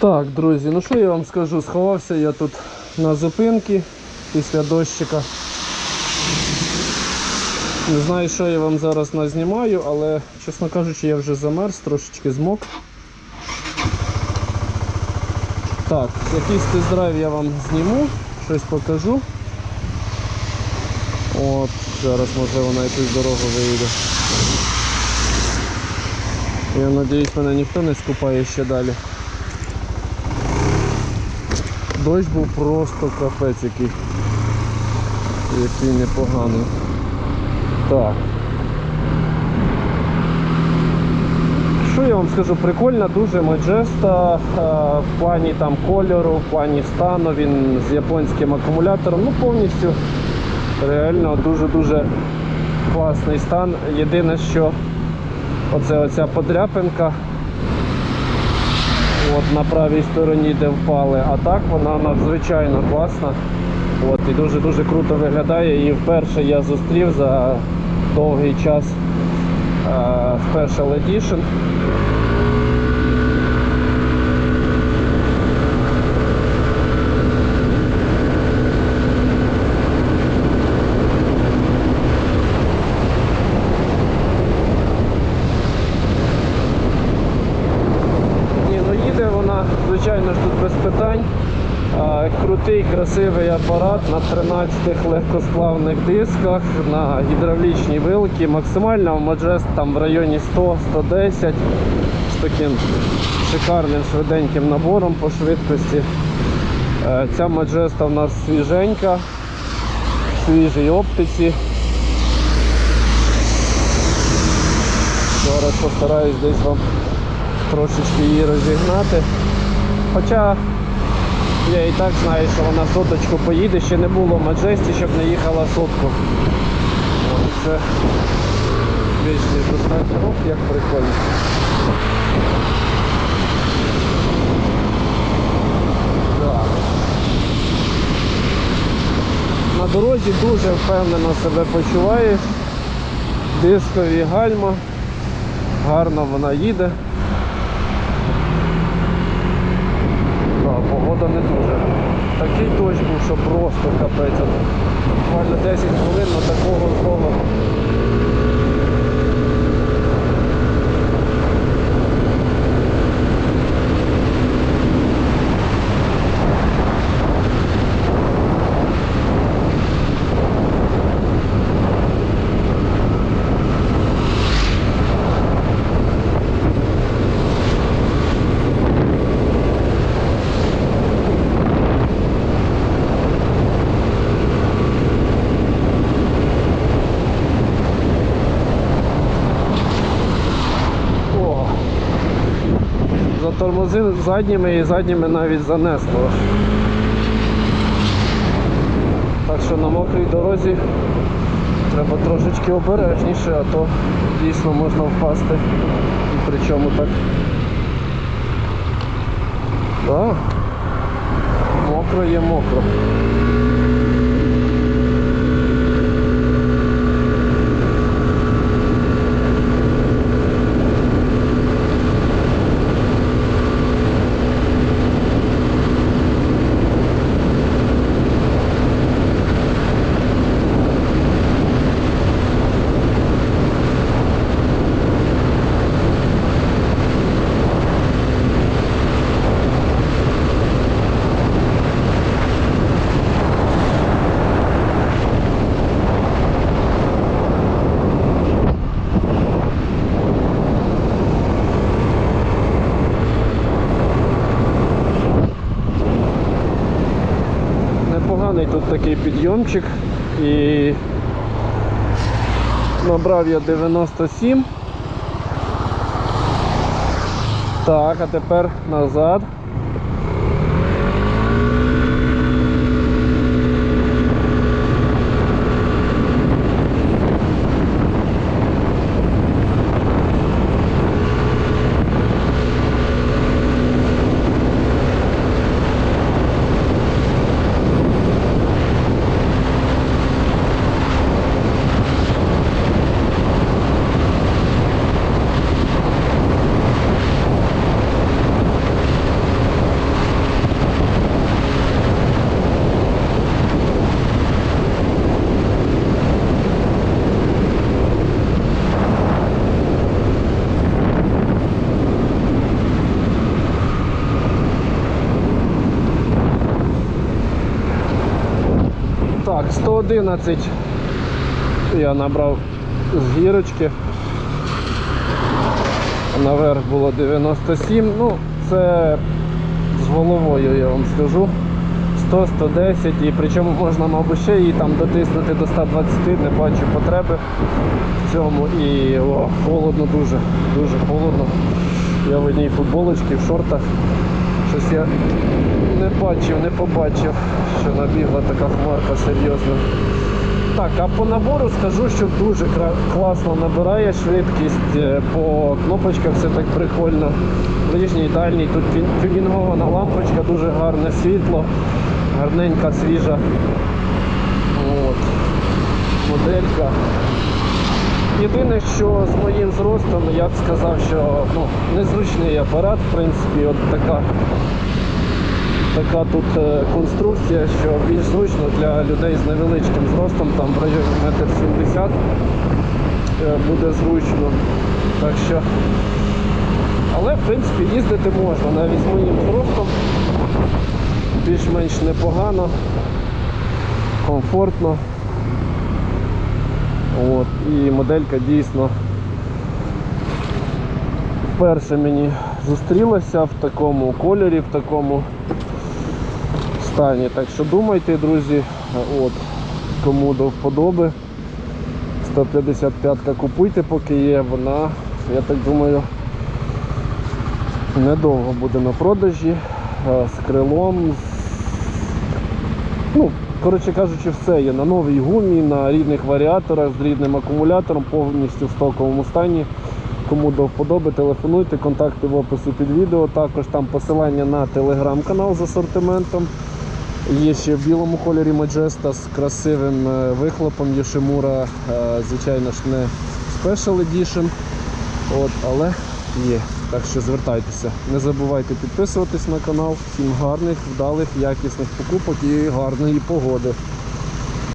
Так, друзі, ну що я вам скажу, сховався я тут на зупинки після дощика. Не знаю, що я вам зараз назнімаю, але, чесно кажучи, я вже замерз, трошечки змок. Так, якийсь тест-драйв я вам зніму, щось покажу. От, зараз можливо на якусь дорогу виїде. Я надіюсь, мене ніхто не скупає ще далі. Дощ був просто капець який. Який непоганий. Так. Що я вам скажу? Прикольна дуже Маджеста е, в плані там кольору, в плані стану, він з японським акумулятором, ну повністю реально дуже-дуже класний стан. Єдине, що оце оця подряпинка от на правій стороні, де впали, а так вона надзвичайно класна. От, і дуже-дуже круто виглядає. І вперше я зустрів за довгий час е, Special Edition. Ні, ну їде вона, звичайно ж, тут без питань. Крутий, красивий апарат на 13 легкосплавних дисках, на гідравлічній вилки. Максимально Маджест там в районі 100-110 з таким шикарним швиденьким набором по швидкості. Е, Ця Маджеста в нас свіженька, в свіжій оптиці. Зараз постараюсь десь вам трошечки її розігнати. Хоча я і так знаю, що вона соточку поїде, ще не було Маджесті, щоб не їхала сотку. От, це більш ніж достатньо. Ох, як прикольно. На дорозі дуже впевнено себе почуваєш. Дискові гальма. Гарно вона їде. Так, погода не дуже. Такий дощ був, що просто капець. Буквально 10 хвилин на такого злого. О! Затормозив задніми і задніми навіть занесло. Так що на мокрій дорозі треба трошечки обережніше, а то дійсно можна впасти. І причому так. Так. Мокро є мокро. Непоганий тут такий підйомчик і набрав я 97. Так, а тепер назад. 111 я набрав з гірочки. Наверх було 97. Ну, це з головою, я вам скажу. 100, 110 і причому можна, мабуть, ще її там дотиснути до 120, не бачу потреби в цьому. І о, холодно дуже, дуже холодно. Я в одній футболочці, в шортах. Щось я не бачив, не побачив, що набігла така хмарка серйозна. Так, а по набору скажу, що дуже класно набирає швидкість. е, По кнопочках все так прикольно. Ближній, дальній, тут тюн- тюнінгована лампочка, дуже гарне світло, гарненька, свіжа. От. Моделька. Єдине, що з моїм зростом я б сказав, що ну, незручний апарат, в принципі, от така така тут е, конструкція, що більш зручно для людей з невеличким зростом, там в районі 1,70 м е, буде зручно. Так що, але в принципі їздити можна навіть з моїм зростом. Більш-менш непогано, комфортно. От, і моделька дійсно вперше мені зустрілася в такому кольорі, в такому стані. Так що думайте, друзі, от, кому до вподоби. 155-ка купуйте, поки є, вона, я так думаю, недовго буде на продажі е, з крилом. з- Ну, коротше кажучи, все є на новій гумі, на рідних варіаторах з рідним акумулятором, повністю в стоковому стані. Кому до вподоби, телефонуйте, контакти в описі під відео. Також там посилання на телеграм-канал з асортиментом. Є ще в білому кольорі Majesτα з красивим е, вихлопом Yoshimura, е, звичайно ж, не Special Edition. От, але є. Так що звертайтеся. Не забувайте підписуватись на канал. Всім гарних, вдалих, якісних покупок і гарної погоди.